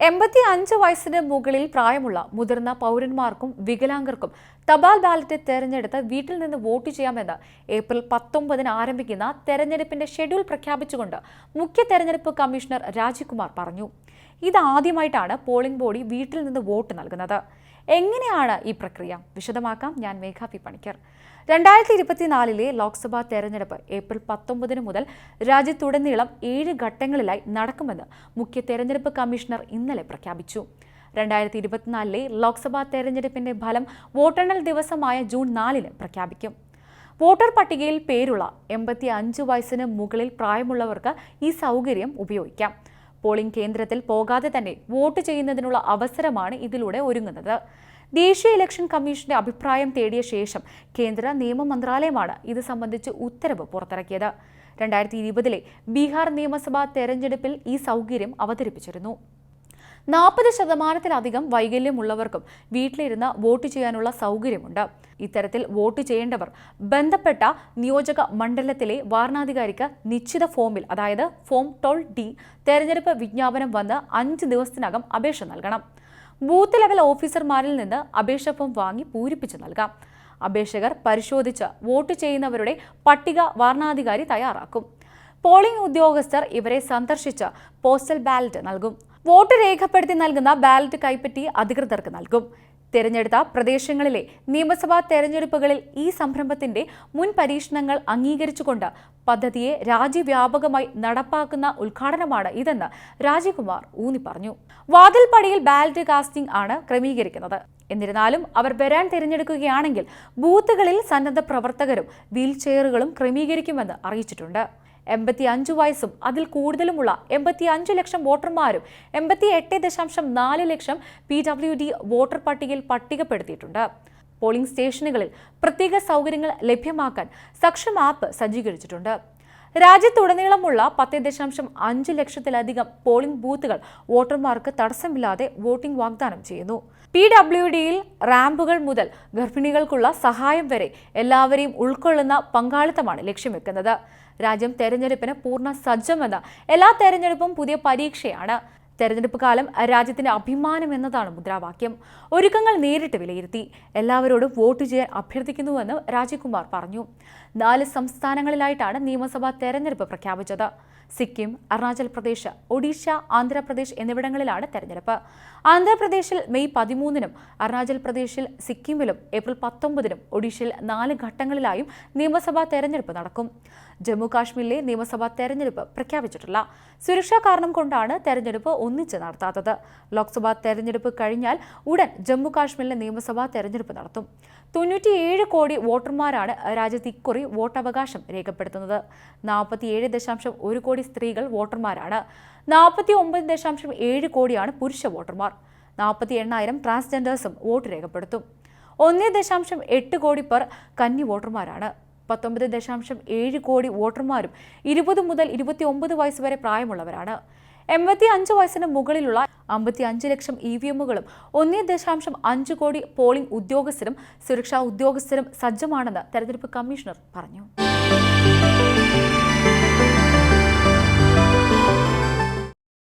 എൺപത്തി അഞ്ച് വയസ്സിന് മുകളിൽ പ്രായമുള്ള മുതിർന്ന പൗരന്മാർക്കും വികലാംഗർക്കും തപാൽ ബാലറ്റ് തെരഞ്ഞെടുത്ത് വീട്ടിൽ നിന്ന് വോട്ട് ചെയ്യാമെന്ന് ഏപ്രിൽ പത്തൊമ്പതിന് ആരംഭിക്കുന്ന തെരഞ്ഞെടുപ്പിന്റെ ഷെഡ്യൂൾ പ്രഖ്യാപിച്ചുകൊണ്ട് മുഖ്യ തെരഞ്ഞെടുപ്പ് കമ്മീഷണർ രാജികുമാർ പറഞ്ഞു. ഇതാദ്യമായിട്ടാണ് പോളിംഗ് ബോഡി വീട്ടിൽ നിന്ന് വോട്ട് നൽകുന്നത്. എങ്ങനെയാണ് ഈ പ്രക്രിയ? വിശദമാക്കാം. ഞാൻ മേഘ പി പണിക്കർ രണ്ടായിരത്തി ഇരുപത്തിനാലിലെ ലോക്സഭാ തെരഞ്ഞെടുപ്പ് ഏപ്രിൽ പത്തൊമ്പതിന് മുതൽ രാജ്യത്തുടനീളം ഏഴ് ഘട്ടങ്ങളിലായി നടക്കുമെന്ന് മുഖ്യ തെരഞ്ഞെടുപ്പ് കമ്മീഷണർ ഇന്നലെ പ്രഖ്യാപിച്ചു. രണ്ടായിരത്തി ഇരുപത്തിനാലിലെ ലോക്സഭാ തെരഞ്ഞെടുപ്പിന്റെ ഫലം വോട്ടെണ്ണൽ ദിവസമായ ജൂൺ നാലിന് പ്രഖ്യാപിക്കും. വോട്ടർ പട്ടികയിൽ പേരുള്ള എൺപത്തി അഞ്ച് വയസ്സിന് മുകളിൽ പ്രായമുള്ളവർക്ക് ഈ സൗകര്യം ഉപയോഗിക്കാം. പോളിംഗ് കേന്ദ്രത്തിൽ പോകാതെ തന്നെ വോട്ട് ചെയ്യുന്നതിനുള്ള അവസരമാണ് ഇതിലൂടെ ഒരുങ്ങുന്നത്. ദേശീയ ഇലക്ഷൻ കമ്മീഷന്റെ അഭിപ്രായം തേടിയ ശേഷം കേന്ദ്ര നിയമ മന്ത്രാലയമാണ് ഇത് സംബന്ധിച്ച് ഉത്തരവ് പുറത്തിറക്കിയത്. രണ്ടായിരത്തി ഇരുപതിലെ ബീഹാർ നിയമസഭാ തെരഞ്ഞെടുപ്പിൽ ഈ സൗകര്യം അവതരിപ്പിച്ചിരുന്നു. നാൽപ്പത് ശതമാനത്തിലധികം വൈകല്യമുള്ളവർക്കും വീട്ടിലിരുന്ന് വോട്ട് ചെയ്യാനുള്ള സൗകര്യമുണ്ട്. ഇത്തരത്തിൽ വോട്ട് ചെയ്യേണ്ടവർ ബന്ധപ്പെട്ട നിയോജക മണ്ഡലത്തിലെ വാരണാധികാരിക്ക് നിശ്ചിത ഫോമിൽ അതായത് ഫോം ടോൾ ഡി തെരഞ്ഞെടുപ്പ് വിജ്ഞാപനം വന്ന് അഞ്ച് ദിവസത്തിനകം അപേക്ഷ നൽകണം. ബൂത്ത് ലെവൽ ഓഫീസർമാരിൽ നിന്ന് അപേക്ഷ ഫോം വാങ്ങി പൂരിപ്പിച്ച് നൽകാം. അപേക്ഷകർ പരിശോധിച്ച് വോട്ട് ചെയ്യുന്നവരുടെ പട്ടിക വാരണാധികാരി തയ്യാറാക്കും. പോളിംഗ് ഉദ്യോഗസ്ഥർ ഇവരെ സന്ദർശിച്ച് പോസ്റ്റൽ ബാലറ്റ് നൽകും. വോട്ട് രേഖപ്പെടുത്തി നൽകുന്ന ബാലറ്റ് കൈപ്പറ്റി അധികൃതർക്ക് നൽകും. തിരഞ്ഞെടുത്ത പ്രദേശങ്ങളിലെ നിയമസഭാ തെരഞ്ഞെടുപ്പുകളിൽ ഈ സംരംഭത്തിന്റെ മുൻ പരീക്ഷണങ്ങൾ അംഗീകരിച്ചുകൊണ്ട് പദ്ധതിയെ രാജ്യവ്യാപകമായി നടപ്പാക്കുന്ന ഉദ്ഘാടനമാണ് ഇതെന്ന് രാജീവ്കുമാർ ഊന്നി പറഞ്ഞു. വാതിൽപ്പടിയിൽ ബാലറ്റ് കാസ്റ്റിംഗ് ആണ് ക്രമീകരിക്കുന്നത്. എന്നിരുന്നാലും അവർ വരാൻ തിരഞ്ഞെടുക്കുകയാണെങ്കിൽ ബൂത്തുകളിൽ സന്നദ്ധ പ്രവർത്തകരും വീൽചെയറുകളും ക്രമീകരിക്കുമെന്ന് അറിയിച്ചിട്ടുണ്ട്. എൺപത്തി അഞ്ച് വയസ്സും അതിൽ കൂടുതലുമുള്ള എൺപത്തി അഞ്ച് ലക്ഷം വോട്ടർമാരും എൺപത്തി എട്ട് ദശാംശം നാല് ലക്ഷം പി ഡബ്ല്യു ഡി വോട്ടർ പട്ടികയിൽ പട്ടികപ്പെടുത്തിയിട്ടുണ്ട്. പോളിംഗ് സ്റ്റേഷനുകളിൽ പ്രത്യേക സൗകര്യങ്ങൾ ലഭ്യമാക്കാൻ സക്ഷം ആപ്പ് സജ്ജീകരിച്ചിട്ടുണ്ട്. രാജ്യത്തുടനീളമുള്ള പത്ത് ദശാംശം അഞ്ച് ലക്ഷത്തിലധികം പോളിംഗ് ബൂത്തുകൾ വോട്ടർമാർക്ക് തടസ്സമില്ലാതെ വോട്ടിംഗ് വാഗ്ദാനം ചെയ്യുന്നു. പി ഡബ്ല്യു ഡിയിൽ റാമ്പുകൾ മുതൽ ഗർഭിണികൾക്കുള്ള സഹായം വരെ എല്ലാവരെയും ഉൾക്കൊള്ളുന്ന പങ്കാളിത്തമാണ് ലക്ഷ്യം വെക്കുന്നത് രാജ്യം തെരഞ്ഞെടുപ്പിന് പൂർണ സജ്ജമെന്ന് എല്ലാ തെരഞ്ഞെടുപ്പും പുതിയ പരീക്ഷയാണ്. തെരഞ്ഞെടുപ്പ് കാലം രാജ്യത്തിന്റെ അഭിമാനം എന്നതാണ് മുദ്രാവാക്യം. ഒരുക്കങ്ങൾ നേരിട്ട് വിലയിരുത്തി. എല്ലാവരോടും വോട്ട് ചെയ്യാൻ അഭ്യർത്ഥിക്കുന്നുവെന്ന് രാജീവ്കുമാർ പറഞ്ഞു. നാല് സംസ്ഥാനങ്ങളിലായിട്ടാണ് നിയമസഭാ തെരഞ്ഞെടുപ്പ് പ്രഖ്യാപിച്ചത്. സിക്കിം അരുണാചൽ പ്രദേശ് ഒഡീഷ ആന്ധ്രാപ്രദേശ് എന്നിവിടങ്ങളിലാണ് തെരഞ്ഞെടുപ്പ്. ആന്ധ്രാപ്രദേശിൽ മെയ് പതിമൂന്നിനും അരുണാചൽ പ്രദേശിൽ സിക്കിമിലും ഏപ്രിൽ പത്തൊമ്പതിനും ഒഡീഷയിൽ നാല് ഘട്ടങ്ങളിലായും നിയമസഭാ തെരഞ്ഞെടുപ്പ് നടക്കും. ജമ്മു കാശ്മീരിലെ നിയമസഭാ തെരഞ്ഞെടുപ്പ് പ്രഖ്യാപിച്ചിട്ടില്ല. സുരക്ഷാ കാരണം കൊണ്ടാണ് തെരഞ്ഞെടുപ്പ് ഒന്നിച്ച് നടത്താത്തത്. ലോക്സഭാ തെരഞ്ഞെടുപ്പ് കഴിഞ്ഞാൽ ഉടൻ ജമ്മു കാശ്മീരിലെ നിയമസഭാ തെരഞ്ഞെടുപ്പ് നടത്തും. തൊണ്ണൂറ്റിയേഴ് കോടി വോട്ടർമാരാണ് രാജ്യത്ത് ഇക്കുറി വോട്ടവകാശം രേഖപ്പെടുത്തുന്നത്. നാൽപ്പത്തിയേഴ് ദശാംശം ഒരു കോടി സ്ത്രീകൾ വോട്ടർമാരാണ്. നാൽപ്പത്തി ഒമ്പത് ദശാംശം ഏഴ് കോടിയാണ് പുരുഷ വോട്ടർമാർ. നാൽപ്പത്തി എണ്ണായിരം ട്രാൻസ്ജെൻഡേഴ്സും വോട്ട് രേഖപ്പെടുത്തും. ഒന്നേ ദശാംശം എട്ട് കോടി പേർ കന്നി വോട്ടർമാരാണ്. പത്തൊമ്പത് ദശാംശം ഏഴ് കോടി വോട്ടർമാരും ഇരുപത് മുതൽ ഇരുപത്തി ഒമ്പത് വയസ്സ് വരെ പ്രായമുള്ളവരാണ്. എൺപത്തി അഞ്ച് വയസ്സിന് മുകളിലുള്ള അമ്പത്തി അഞ്ച് ലക്ഷം ഇ വി എമ്മുകളും ഒന്നേ ദശാംശം അഞ്ച് കോടി പോളിംഗ് ഉദ്യോഗസ്ഥരും സുരക്ഷാ ഉദ്യോഗസ്ഥരും സജ്ജമാണെന്ന് തെരഞ്ഞെടുപ്പ് കമ്മീഷണർ പറഞ്ഞു.